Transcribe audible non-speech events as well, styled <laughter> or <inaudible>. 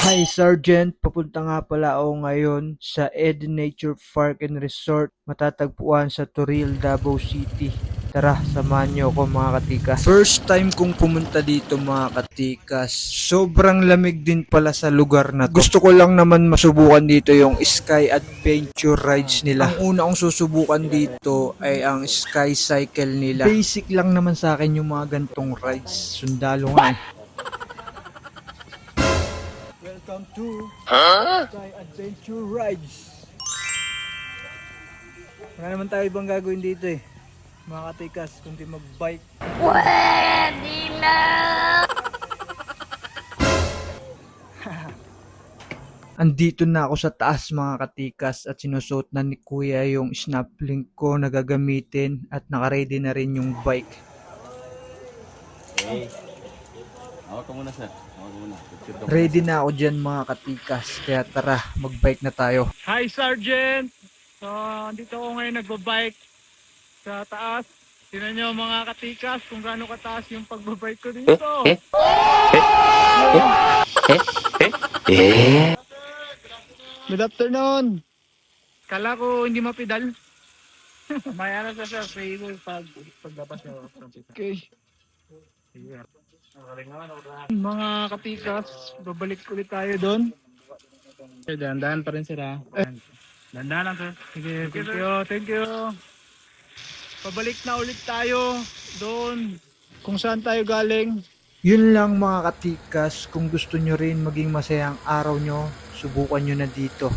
Hi Sergeant, papunta nga pala ako ngayon sa Eden Nature Park and Resort matatagpuan sa Toril, Davao City. Tara, samahan niyo ako mga katikas. First time kong pumunta dito mga katikas. Sobrang lamig din pala sa lugar na to. Gusto ko lang naman masubukan dito yung Sky Adventure rides nila. Ang una kong susubukan dito ay ang Sky Cycle nila. Basic lang naman sa akin yung mga gantong rides. Sundalo nga eh. Welcome to Sky Adventure Rides. Wala naman tayo ibang gagawin dito eh. Mga katikas, kundi mag-bike. Pwede na! <laughs> Andito na ako sa taas mga katikas at sinusuot na ni kuya yung snap link ko na gagamitin at nakaready na rin yung bike. Hey. Hawak ka muna, sir. Hawak ka muna. Picture ka muna. Ready na ako dyan mga katikas kaya tara mag-bike na tayo. Hi Sergeant! So, andito ako ngayon nagbabike sa taas. Tingnan nyo mga katikas kung gaano kataas yung pagbabike ko dito. Good afternoon! Kala ko hindi mapidal. <laughs> Maya na sa sa favor pag paglabas nyo. Okay. Mga katikas, babalik ulit tayo doon. Okay, dandan pa rin sila. Dandan lang sir. Sige, thank you, thank you. Pabalik na ulit tayo doon. Kung saan tayo galing. Yun lang mga katikas, kung gusto nyo rin maging masayang araw nyo, subukan nyo na dito.